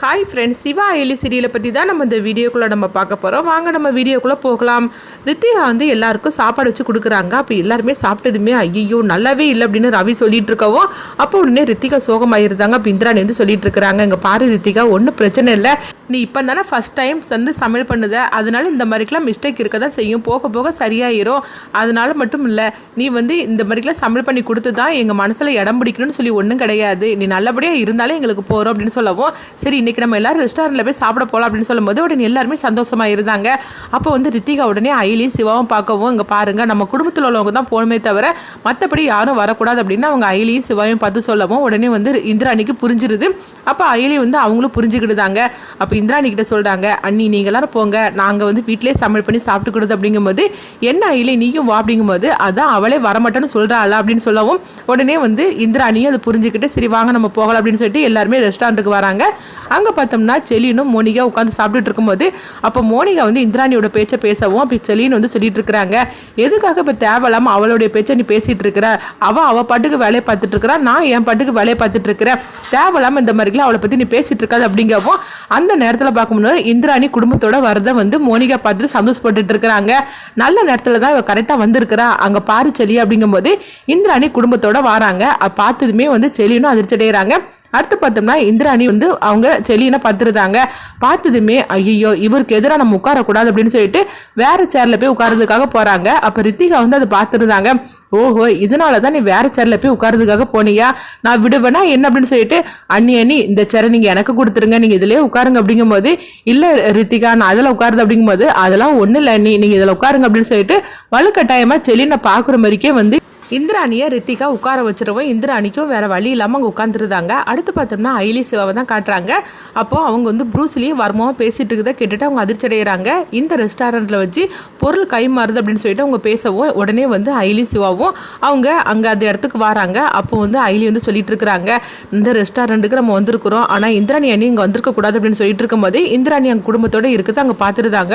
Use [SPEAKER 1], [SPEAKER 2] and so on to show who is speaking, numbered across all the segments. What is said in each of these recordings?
[SPEAKER 1] Hi friends Siva எலி சீரியலை பற்றி தான் நம்ம இந்த வீடியோக்குள்ளே நம்ம பார்க்க போகிறோம் வாங்க நம்ம வீடியோக்குள்ளே போகலாம். ரித்திகா வந்து எல்லாருக்கும் சாப்பாடு வச்சு கொடுக்குறாங்க. அப்போ எல்லாருமே சாப்பிட்டதுமே ஐயோ நல்லாவே இல்லை அப்படின்னு ரவி சொல்லிட்டு இருக்கவும் அப்போ உடனே ரித்திகா சோகமாயிருந்தாங்க. அப்போ இந்திராணி வந்து சொல்லிட்டு இருக்கிறாங்க இங்கே பாரு ரித்திகா ஒன்றும் பிரச்சனை இல்லை. நீ இப்போ தானே ஃபஸ்ட் டைம் வந்து சமையல் பண்ணுத. அதனால இந்த மாதிரிக்கெலாம் மிஸ்டேக் இருக்க தான் செய்யும். போக போக சரியாயிரும். அதனால மட்டும் இல்லை நீ வந்து இந்த மாதிரிக்கெலாம் சமையல் பண்ணி கொடுத்து தான் எங்கள் மனசில் இடம் பிடிக்கணும்னு சொல்லி ஒன்றும் கிடையாது. நீ நல்லபடியாக இருந்தாலே எங்களுக்கு போகிறோம் அப்படின்னு சொல்லவும் சரி இன்னைக்கு நம்ம எல்லாரும் ரெஸ்டாரண்ட்டில் போய் சாப்பிட போகலாம் அப்படின்னு சொல்லும்போது உடனே எல்லாருமே சந்தோஷமாக இருந்தாங்க. அப்போ வந்து ரித்திகா உடனே அயிலையும் சிவாவும் பார்க்கவும் இங்கே பாருங்கள் நம்ம குடும்பத்தில் உள்ளவங்க தான் போகணுமே தவிர மற்றபடி யாரும் வரக்கூடாது அப்படின்னு அவங்க அயிலையும் சிவாவையும் பார்த்து சொல்லவும் உடனே வந்து இந்திராணிக்கு புரிஞ்சிருது. அப்போ அயலி வந்து அவங்களும் புரிஞ்சுக்கிடுதாங்க. அப்போ இந்திராணி கிட்ட சொல்கிறாங்க அண்ணி நீங்க எல்லாரும் போங்க நாங்கள் வந்து வீட்டிலே சமையல் பண்ணி சாப்பிட்டுக்கிடுது அப்படிங்கும்போது என்ன அயலி நீயும் வா அப்படிங்கும்போது அதான் அவளே வரமாட்டேன்னு சொல்கிறாள் அப்படின்னு சொல்லவும் உடனே வந்து இந்திராணியும் அதை புரிஞ்சுக்கிட்டு சரி வாங்க நம்ம போகலாம் அப்படின்னு சொல்லிட்டு எல்லாருமே ரெஸ்டாரண்ட்டுக்கு வராங்க. அங்கே பார்த்தோம்னா செலினும் மோனிகா உட்காந்து சாப்பிட்டுட்டு இருக்கும்போது அப்போ மோனிகா வந்து இந்திராணியோட பேச்சை பேசவும் அப்படி செலின் வந்து சொல்லிட்டு இருக்கிறாங்க. எதுக்காக இப்போ தேவையில்லாமல் அவளுடைய பேச்சை நீ பேசிகிட்டு இருக்கிற? அவள் அவள் பாட்டுக்கு வேலையை பார்த்துட்டு இருக்கிறா நான் என் பாட்டுக்கு வேலையை பார்த்துட்டு இருக்கிறேன். தேவையில்லாமல் இந்த மாதிரிலாம் அவளை பற்றி நீ பேசிட்டு இருக்காது அப்படிங்கவும் அந்த நேரத்தில் பார்க்கும்போது இந்திராணி குடும்பத்தோட வரதை வந்து மோனிகா பார்த்துட்டு சந்தோஷப்பட்டுட்டு இருக்கிறாங்க. நல்ல நேரத்தில் தான் கரெக்டாக வந்திருக்கிறா. அங்கே பாரு செலி அப்படிங்கும்போது இந்திராணி குடும்பத்தோட வராங்க. பார்த்ததுமே வந்து செலினும் அதிர்ச்சி அடைகிறாங்க அடுத்து பார்த்தோம்னா இந்திராணி வந்து அவங்க செலியனை பார்த்துருந்தாங்க. பார்த்ததுமே ஐயோ இவருக்கு எதிராக நம்ம உட்காரக்கூடாது அப்படின்னு சொல்லிட்டு வேறு சேரில் போய் உட்காரதுக்காக போகிறாங்க அப்போ ரித்திகா வந்து அதை பார்த்துருந்தாங்க. ஓஹோ இதனால தான் நீ வேறு சேரில் போய் உட்காரதுக்காக போனியா? நான் விடுவேனா என்ன அப்படின்னு சொல்லிட்டு அண்ணி அண்ணி இந்த சேரை நீங்கள் எனக்கு கொடுத்துருங்க. நீங்கள் இதிலே உட்காருங்க அப்படிங்கும்போது இல்லை ரித்திகா நான் அதில் உட்காருது அப்படிங்கும்போது அதெல்லாம் ஒன்றும் இல்லை அண்ணி நீங்கள் இதில் உட்காருங்க அப்படின்னு சொல்லிட்டு வலுக்கட்டாயமாக செலினை பார்க்குற மாதிரிக்கே வந்து இந்திராணியை ரித்திகா உட்கார வச்சிருவோம் இந்திராணிக்கும் வேறு வழி இல்லாமல் அங்கே உட்காந்துருந்தாங்க அடுத்து பார்த்தோம்னா ஐலி சிவாவை தான் காட்டுறாங்க. அப்போது அவங்க வந்து ப்ரூஸ்லேயும் வர்மாவும் பேசிகிட்டு இருக்கதை கேட்டுட்டு அவங்க அதிர்ச்சி அடைகிறாங்க இந்த ரெஸ்டாரண்ட்டில் வச்சு பொருள் கை மாறுது அப்படின்னு சொல்லிட்டு அவங்க பேசவும் உடனே வந்து ஐலி சிவாவும் அவங்க அங்கே அந்த இடத்துக்கு வராங்க. அப்போ வந்து ஐலி வந்து சொல்லிட்டு இருக்கிறாங்க. இந்த ரெஸ்டாரண்ட்டுக்கு நம்ம வந்திருக்கிறோம். ஆனால் இந்திராணி அணி இங்கே வந்திருக்கக்கூடாது அப்படின்னு சொல்லிட்டு இருக்கும்போது இந்திராணி அங்கே குடும்பத்தோட இருக்குது அங்கே பார்த்துருந்தாங்க.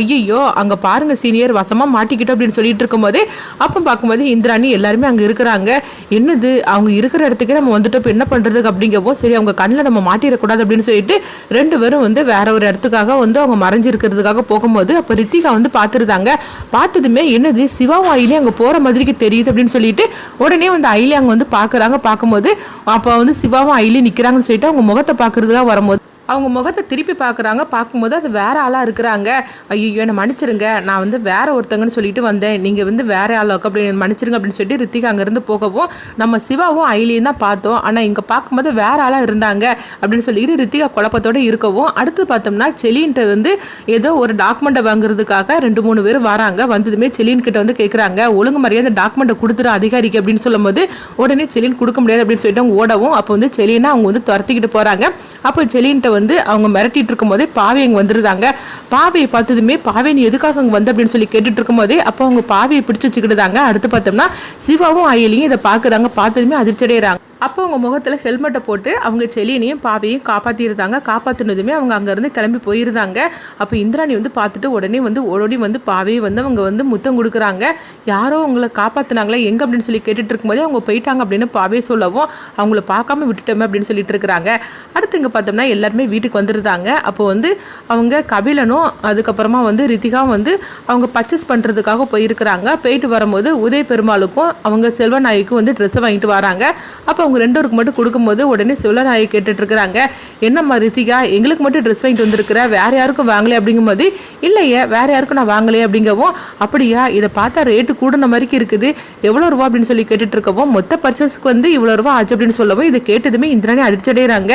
[SPEAKER 1] ஐயோ அங்கே பாருங்கள் சீனியர் வசமாக மாட்டிக்கிட்டோம் அப்படின்னு சொல்லிட்டு இருக்கும்போது அப்போ பார்க்கும்போது இந்திராணி எல்லாருமே அங்கே இருக்கிறாங்க. என்னது? அவங்க இருக்கிற இடத்துக்கே நம்ம வந்துட்டப்போ என்ன பண்ணுறதுக்கு அப்படிங்கப்போ சரி அவங்க கண்ணில் நம்ம மாட்டிடக்கூடாது அப்படின்னு சொல்லிட்டு ரெண்டு பேரும் வந்து வேற ஒரு இடத்துக்காக வந்து அவங்க மறைஞ்சிருக்கிறதுக்காக போகும்போது அப்போ ரித்திகா வந்து பார்த்துருந்தாங்க. பார்த்ததுமே என்னது? சிவாவும் ஐலி அங்கே போகிற மாதிரிக்கு தெரியுது அப்படின்னு சொல்லிட்டு உடனே வந்து ஐலி அங்கே வந்து பார்க்குறாங்க. பார்க்கும்போது அப்போ வந்து சிவாவும் ஐலி நிற்கிறாங்கன்னு சொல்லிட்டு அவங்க முகத்தை பார்க்குறதுக்காக வரும்போது அவங்க முகத்தை திருப்பி பார்க்குறாங்க. பார்க்கும்போது அது வேற ஆளாக இருக்கிறாங்க. ஐயோ என்னை மன்னிச்சிருங்க. நான் வந்து வேற ஒருத்தங்கன்னு சொல்லிட்டு வந்தேன். நீங்கள் வந்து வேற ஆளாக்கு அப்படின்னு மன்னிச்சிருங்க அப்படின்னு சொல்லிட்டு ரித்திகா அங்கேருந்து போகவும் நம்ம சிவாவும் ஐலியும் தான் பார்த்தோம். ஆனால் இங்கே பார்க்கும்போது வேற ஆளாக இருந்தாங்க அப்படின்னு சொல்லிட்டு ரித்திகா குழப்பத்தோடு இருக்கவும் அடுத்து பார்த்தோம்னா செலின்ட்ட வந்து ஏதோ ஒரு டாக்குமெண்ட்டை வாங்குறதுக்காக ரெண்டு மூணு பேர் வராங்க. வந்ததுமே செலின் கிட்ட வந்து கேட்குறாங்க ஒழுங்கு மரியாதை டாக்குமெண்ட்டை கொடுத்துரு அதிகாரிக்கு அப்படின்னு சொல்லும்போது உடனே செலின் கொடுக்க முடியாது அப்படின்னு சொல்லிட்டு அவங்க ஓடவும் அப்போ வந்து செலினா அவங்க வந்து துரத்திக்கிட்டு போகிறாங்க அப்போ செலின்ட்ட வந்து அவங்க மிரட்டிட்டு இருக்கும்போதே பாவை அங்கே வந்துருந்தாங்க பாவையை பார்த்ததுமே பாவை நீ எதுக்காக அங்கே வந்து? அப்படின்னு சொல்லி கேட்டுட்டு இருக்கும்போதே அப்போ அவங்க பாவையை பிடிச்சி வச்சுக்கிட்டுதாங்க. அடுத்து பார்த்தோம்னா சிவாவும் அயலியும் இதை பார்க்குறாங்க. பார்த்ததுமே அதிர்ச்சி அடைகிறாங்க அப்போ அவங்க முகத்தில் ஹெல்மெட்டை போட்டு அவங்க செலியனையும் பாவையும் காப்பாற்றிருந்தாங்க காப்பாற்றினதுமே அவங்க அங்கேருந்து கிளம்பி போயிருந்தாங்க. அப்போ இந்திராணி வந்து பார்த்துட்டு உடனே வந்து ஓடோடி வந்து பாவையை வந்து அவங்க வந்து முத்தம் கொடுக்குறாங்க. யாரோ அவங்கள காப்பாற்றினாங்களே எங்கே அப்படின்னு சொல்லி கேட்டுட்டு இருக்கும்போதே அவங்க போயிட்டாங்க அப்படின்னு பாவையை சொல்லவும் அவங்கள பார்க்காம விட்டுட்டோமே அப்படின்னு சொல்லிட்டு இருக்கிறாங்க. அடுத்து இங்கே பார்த்தோம்னா எல்லாருமே வீட்டுக்கு வந்துருந்தாங்க. அப்போ வந்து அவங்க கபிலனும் அதுக்கப்புறமா வந்து ரித்திகாவும் வந்து அவங்க பர்ச்சேஸ் பண்ணுறதுக்காக போயிருக்கிறாங்க. போயிட்டு வரும்போது உதய பெருமாளுக்கும் அவங்க செல்வநாயகிக்கும் வந்து ட்ரெஸ்ஸை வாங்கிட்டு வராங்க. அப்போ அவங்க ரெண்டு மட்டும் கொடுக்கும்போது உடனே சிவலராயை கேட்டுட்டு இருக்கிறாங்க என்னம்மா ரித்திகா எங்களுக்கு மட்டும் ட்ரெஸ் வாங்கிட்டு வந்திருக்கிற? வேற யாருக்கும் வாங்கலையே அப்படிங்கும்போது இல்லையே வேற யாருக்கும் நான் வாங்கலையே அப்படிங்கவும் அப்படியா இதை பார்த்தா ரேட்டு கூடுன மாதிரிக்கு இருக்குது. எவ்வளோ ரூபா அப்படின்னு சொல்லி கேட்டுட்டு இருக்கவும் மொத்த பர்ச்சஸ்க்கு வந்து இவ்வளோ ரூபா ஆச்சு அப்படின்னு சொல்லவும் இதை கேட்டதுமே இந்திராணி அதிர்ச்சடைகிறாங்க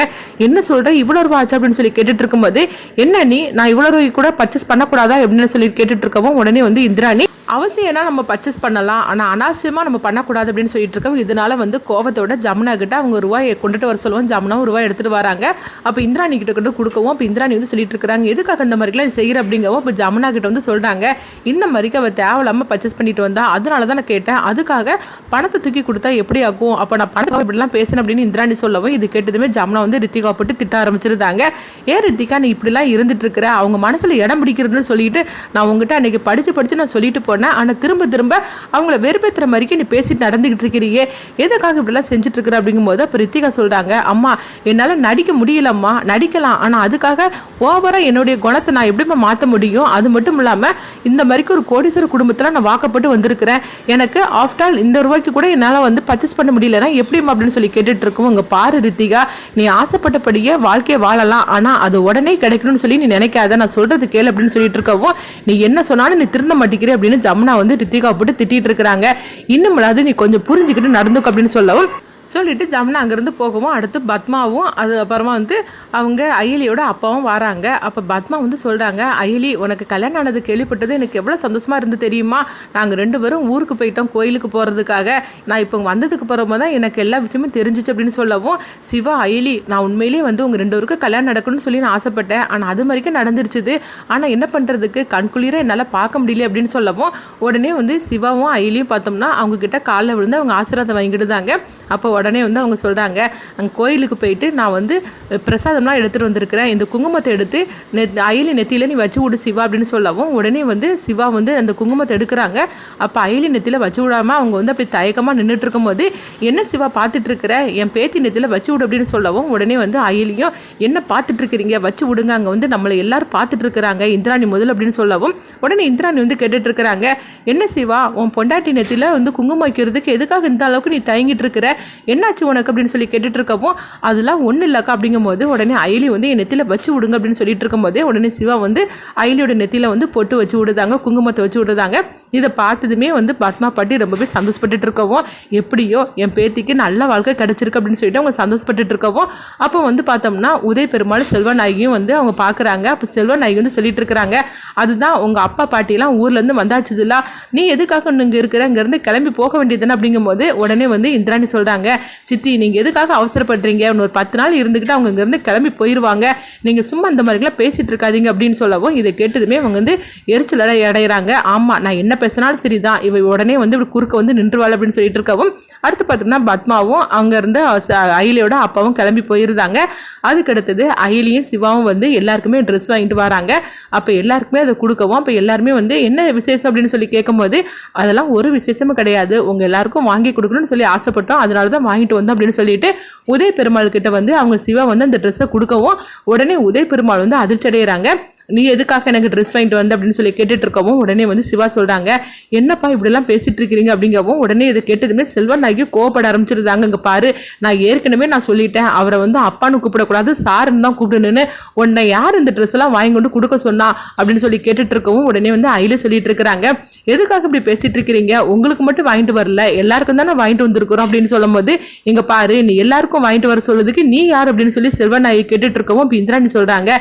[SPEAKER 1] என்ன சொல்கிறேன் இவ்வளோ ரூபா ஆச்சு அப்படின்னு சொல்லி கேட்டுட்டு இருக்கும்போது என்ன நீ நான் இவ்வளோ ரூபாய்க்கு கூட பர்ச்சேஸ் பண்ணக்கூடாதா அப்படின்னு சொல்லி கேட்டுட்டு இருக்கவும் உடனே வந்து இந்திராணி அவசியம்னா நம்ம பர்ச்சேஸ் பண்ணலாம். ஆனால் அனாவசியமாக நம்ம பண்ணக்கூடாது அப்படின்னு சொல்லிட்டு இருக்கோம் இதனால வந்து கோவத்தோட ஜமுனா கிட்ட அவங்க ரூபாய் கொண்டுட்டு வர சொல்லுவோம் ஜமுனாவும் ரூபாய் எடுத்துட்டு வராங்க. அப்போ இந்திராணி கிட்ட கொண்டு கொடுக்கவும் அப்போ இந்திராணி வந்து சொல்லிட்டு இருக்காங்க எதுக்காக இந்த மாதிரிலாம் செய்கிற அப்படிங்கவும் இப்போ ஜமுனா கிட்ட வந்து சொல்கிறாங்க இந்த மாதிரிக்கு அவள் தேவையில்லாமல் பர்ச்சேஸ் பண்ணிட்டு வந்தா அதனால தான் நான் கேட்டேன். அதுக்காக பணத்தை தூக்கி கொடுத்தா எப்படி ஆகும்? அப்போ நான் பணத்தை இப்படிலாம் பேசணும் அப்படின்னு இந்திராணி சொல்லவும் இது கேட்டதுமே ஜமுனா வந்து ரித்திகா போட்டு திட்ட ஆரம்பிச்சிருந்தாங்க. ஏன் ரித்திகா நீ இப்படிலாம் இருந்துட்டு இருக்கிற? அவங்க மனசில் இடம் பிடிக்கிறதுன்னு சொல்லிட்டு நான் உங்ககிட்ட அன்னைக்கு படித்து படித்து நான் சொல்லிட்டு போனேன். போனேன் ஆனால் திரும்ப திரும்ப அவங்கள வெறுப்பேற்றுற மாதிரிக்கு நீ பேசிட்டு நடந்துக்கிட்டு இருக்கிறீங்க எதுக்காக இப்படிலாம் செஞ்சுட்டு இருக்கிற அப்படிங்கும்போது அப்போ ரித்திகா சொல்கிறாங்க அம்மா என்னால் நடிக்க முடியலம்மா நடிக்கலாம். ஆனால் அதுக்காக ஓவராக என்னுடைய குணத்தை நான் எப்படிம்மா மாற்ற முடியும்? அது மட்டும் இல்லாமல் இந்த மாதிரிக்கு ஒரு கோடீஸ்வர குடும்பத்தில் நான் வாக்கப்பட்டு வந்திருக்கிறேன். எனக்கு ஆஃப்டர் ஆல் இந்த ரூபாய்க்கு கூட என்னால் வந்து பர்ச்சேஸ் பண்ண முடியலன்னா எப்படிம்மா? அப்படின்னு சொல்லி கேட்டுட்டு இருக்கோம் உங்க பாரு ரித்திகா நீ ஆசைப்பட்டபடியே வாழ்க்கையை வாழலாம். ஆனால் அது உடனே கிடைக்கணும்னு சொல்லி நீ நினைக்காத. நான் சொல்றது கேள் அப்படின்னு சொல்லிட்டு இருக்கவும் நீ என்ன சொன்னாலும் நீ திருந்த மாட்டேங்கிற அப்படின்னு ஜமுனா வந்து ரித்திகா போட்டு திட்டிட்டு இருக்கிறாங்க. இன்னும் நீ கொஞ்சம் புரிஞ்சுக்கிட்டு நடந்துக்க அப்படின்னு சொல்லவும் சொல்லிட்டு ஜமுனா அங்கேருந்து போகவும் அடுத்து பத்மாவும் அது அப்புறமா வந்து அவங்க அயலியோட அப்பாவும் வராங்க. அப்போ பத்மா வந்து சொல்கிறாங்க அயலி உனக்கு கல்யாணம் ஆனது கேள்விப்பட்டது. எனக்கு எவ்வளோ சந்தோஷமாக இருந்து தெரியுமா? நாங்கள் ரெண்டு பேரும் ஊருக்கு போயிட்டோம் கோயிலுக்கு போகிறதுக்காக நான் இப்போ வந்ததுக்கு போகிறப்போ தான் எனக்கு எல்லா விஷயமும் தெரிஞ்சிச்சு அப்படின்னு சொல்லவும் சிவா அயலி நான் உண்மையிலேயே வந்து உங்கள் ரெண்டு பேருக்கும் கல்யாணம் நடக்கணும்னு சொல்லி நான் ஆசைப்பட்டேன். ஆனால் அது வரைக்கும் நடந்துருச்சுது. ஆனால் என்ன பண்ணுறதுக்கு கண்குளிர என்னால் பார்க்க முடியல அப்படின்னு சொல்லவும் உடனே வந்து சிவாவும் அயலியும் பார்த்தோம்னா அவங்கக்கிட்ட காலைல காலில் விழுந்து அவங்க ஆசீர்வாதம் வாங்கிடுதாங்க அப்போ உடனே வந்து அவங்க சொல்கிறாங்க அங்கே கோயிலுக்கு போயிட்டு நான் வந்து பிரசாதம்லாம் எடுத்துகிட்டு வந்திருக்கிறேன். இந்த குங்குமத்தை எடுத்து நெ அயலி நெத்தியில் நீ வச்சு விடு சிவா அப்படின்னு சொல்லவும் உடனே வந்து சிவா வந்து அந்த குங்குமத்தை எடுக்கிறாங்க. அப்போ அயலி நெத்தியில் வச்சு விடாமல் அவங்க வந்து அப்படி தயக்கமாக நின்றுட்டு இருக்கும்போது என்ன சிவா பார்த்துட்டு இருக்கிற? என் பேத்தி நெத்தியில் வச்சு விடு அப்படின்னு சொல்லவும் உடனே வந்து அயலியும் என்ன பார்த்துட்டு இருக்கிறீங்க? வச்சு விடுங்க. அங்கே வந்து நம்மளை எல்லாரும் பார்த்துட்டு இருக்கிறாங்க. இந்திராணி முதல் அப்படின்னு சொல்லவும் உடனே இந்திராணி வந்து கேட்டுட்டு இருக்கிறாங்க என்ன சிவா? உன் பொண்டாட்டி நெத்தியில் வந்து குங்குமம் வைக்கிறதுக்கு எதுக்காக இந்த அளவுக்கு நீ தயங்கிட்டு இருக்கிற? என்னாச்சு உனக்கு அப்படின்னு சொல்லி கேட்டுட்டு இருக்கப்போ அதெல்லாம் ஒன்றும் இல்லைக்கா அப்படிங்கும்போது உடனே அயலி வந்து என் நெத்தியில் வச்சு விடுங்க அப்படின்னு சொல்லிட்டு இருக்கும்போதே உடனே சிவா வந்து அயலியோட நெத்தியில் வந்து பொட்டு வச்சு விடுதாங்க குங்குமத்தை வச்சு விடுதாங்க. இதை பார்த்ததுமே வந்து பத்மா பாட்டி ரொம்பவே சந்தோஷப்பட்டுட்டு இருக்கவும் எப்படியோ என் பேத்திக்கு நல்ல வாழ்க்கை கிடச்சிருக்கு அப்படின்னு சொல்லிட்டு அவங்க சந்தோஷப்பட்டுட்டு இருக்கவும் அப்போ வந்து பார்த்தோம்னா உதய பெருமாள் செல்வநாயகியும் வந்து அவங்க பார்க்குறாங்க. அப்போ செல்வநாயகி வந்து சொல்லிட்டு இருக்கிறாங்க அதுதான் உங்கள் அப்பா பாட்டிலாம் ஊர்லேருந்து வந்தாச்சுதுல நீ எதுக்காக இங்கே இருக்கிற? இங்கேருந்து கிளம்பி போக வேண்டியதுன்னு அப்படிங்கும்போது உடனே வந்து இந்திராணி சொல்கிறாங்க சித்தி நீங்கள் எதுக்காக அவசரப்படுறீங்க? இன்னொரு பத்து நாள் இருந்துக்கிட்டு அவங்க இங்கேருந்து கிளம்பி போயிடுவாங்க நீங்கள் சும்மா அந்த மாதிரிலாம் பேசிகிட்டு இருக்காதீங்க அப்படின்னு சொல்லவும் இதை கேட்டதுமே அவங்க வந்து எரிச்சல் அடைகிறாங்க ஆமாம் நான் என்ன பேசினாலும் சரி தான் இவ உடனே வந்து இப்படி குறுக்க வந்து நின்றுவாள் அப்படின்னு சொல்லிட்டு இருக்கவும் அடுத்து பார்த்தோம்னா பத்மாவும் அங்கேருந்து அயிலியோட அப்பாவும் கிளம்பி போயிருந்தாங்க. அதுக்கடுத்தது அயிலியும் சிவாவும் வந்து எல்லாருக்குமே ட்ரெஸ் வாங்கிட்டு வராங்க. அப்போ எல்லாருக்குமே அதை கொடுக்கவும் அப்போ எல்லாருமே வந்து என்ன விசேஷம் அப்படின்னு சொல்லி கேட்கும்போது அதெல்லாம் ஒரு விசேஷமும் கிடையாது. உங்கள் எல்லாருக்கும் வாங்கி கொடுக்கணும்னு சொல்லி ஆசைப்பட்டோம். அதனால தான் வாங்கிட்டு வந்தோம் அப்படின்னு சொல்லிட்டு உதய பெருமாள் கிட்ட வந்து அவங்க சிவா வந்து அந்த ட்ரெஸ்ஸை கொடுக்கவும் உடனே உதய பெருமாள் வந்து அதிர்ச்சி அடைகிறாங்க நீ எதுக்காக எனக்கு ட்ரெஸ் வாங்கிட்டு வந்து அப்படின்னு சொல்லி கேட்டுட்டு இருக்கவும் உடனே வந்து சிவா சொல்கிறாங்க என்னப்பா இப்படிலாம் பேசிட்டு இருக்கிறீங்க அப்படிங்கவும் உடனே இதை கேட்டதுமே செல்வன் நாயகி கோவப்பட ஆரம்பிச்சிருந்தாங்க. இங்கே பாரு நான் ஏற்கனவே நான் சொல்லிட்டேன். அவரை வந்து அப்பான்னு கூப்பிடக்கூடாது சாருன்னு தான் கூப்பிடணுன்னு உன்னை யார் இந்த ட்ரெஸ் எல்லாம் வாங்கி கொண்டு கொடுக்க சொன்னா? அப்படின்னு சொல்லி கேட்டுட்டு இருக்கவும் உடனே வந்து அயில சொல்லிட்டு இருக்கிறாங்க எதுக்காக இப்படி பேசிட்டு இருக்கிறீங்க உங்களுக்கு மட்டும் வாங்கிட்டு வரல. எல்லாருக்கும் தானே வாங்கிட்டு வந்திருக்கிறோம். அப்படின்னு சொல்லும் போது இங்க பாரு நீ எல்லாருக்கும் வாங்கிட்டு வர சொல்றதுக்கு நீ யார்? அப்படின்னு சொல்லி செல்வன் நாயகி கேட்டுட்டு இருக்கவும் இப்போ இந்திராணி சொல்றாங்க.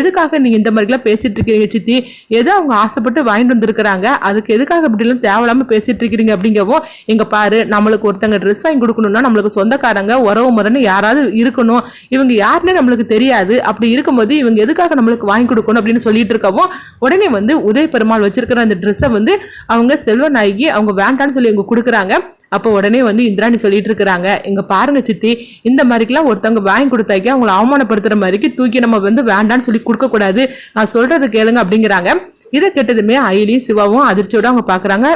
[SPEAKER 1] எதுக்காக நீங்க இந்த மாதிரிலாம் பேசிட்டு இருக்கிறீங்க சித்தி? ஏதோ அவங்க ஆசைப்பட்டு வாங்கிட்டு வந்திருக்கிறாங்க? அதுக்கு எதுக்காக இப்படிலாம் தேவையில்லாம பேசிட்டு இருக்கிறீங்க அப்படிங்கவும் எங்க பாரு நம்மளுக்கு ஒருத்தங்க ட்ரெஸ் வாங்கி கொடுக்கணும்னா நம்மளுக்கு சொந்தக்காரங்க உறவு முறைன்னு யாராவது இருக்கணும். இவங்க யாருன்னே நம்மளுக்கு தெரியாது. அப்படி இருக்கும்போது இவங்க எதுக்காக நம்மளுக்கு வாங்கி கொடுக்கணும் அப்படின்னு சொல்லிட்டு இருக்கவும் உடனே வந்து உதய பெருமாள் வச்சிருக்கிற அந்த ட்ரெஸ்ஸை வந்து அவங்க செல்வன் ஆகி அவங்க வேண்டான்னு சொல்லி இவங்க கொடுக்குறாங்க. அப்போ உடனே வந்து இந்திராணி சொல்லிட்டு இருக்கிறாங்க. இங்க பாருங்க சித்தி இந்த மாதிரிக்கெல்லாம் ஒருத்தவங்க வாங்கி கொடுத்தாக்கி அவங்கள அவமானப்படுத்துற மாதிரிக்கு தூக்கி நம்ம வந்து வேண்டான்னு சொல்லி கொடுக்க கூடாது. நான் சொல்றது கேளுங்க அப்படிங்கிறாங்க. இதை கெட்டதுமே அயிலியும் சிவாவும் அதிர்ச்சியோட அவங்க பாக்குறாங்க.